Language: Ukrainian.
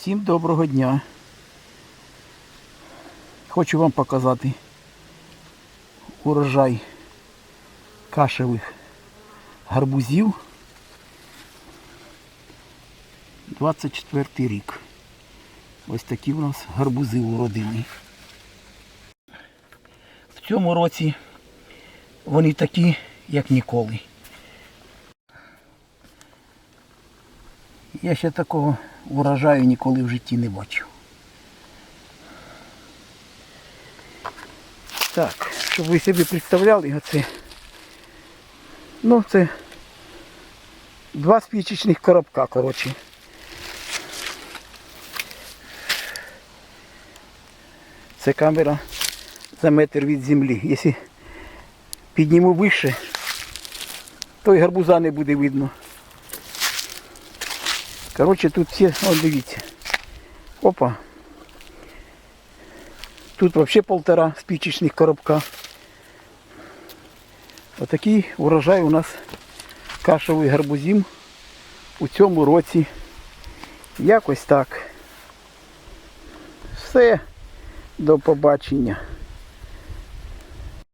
Всім доброго дня. Хочу вам показати урожай кашевих гарбузів. 24 рік. Ось такі у нас гарбузи уродили. В цьому році вони такі, як ніколи. Я ще такого урожаю ніколи в житті не бачив. Так, щоб ви собі представляли, оце. Ну, це два спічечних коробка, коротше. Це камера за метр від землі. Якщо підніму вище, то і гарбуза не буде видно. Коротше, тут всі, о, дивіться. Опа. Тут взагалі полтора спичечних коробка. Отакий урожай у нас кашовий гарбузів у цьому році. Якось так. Все. До побачення.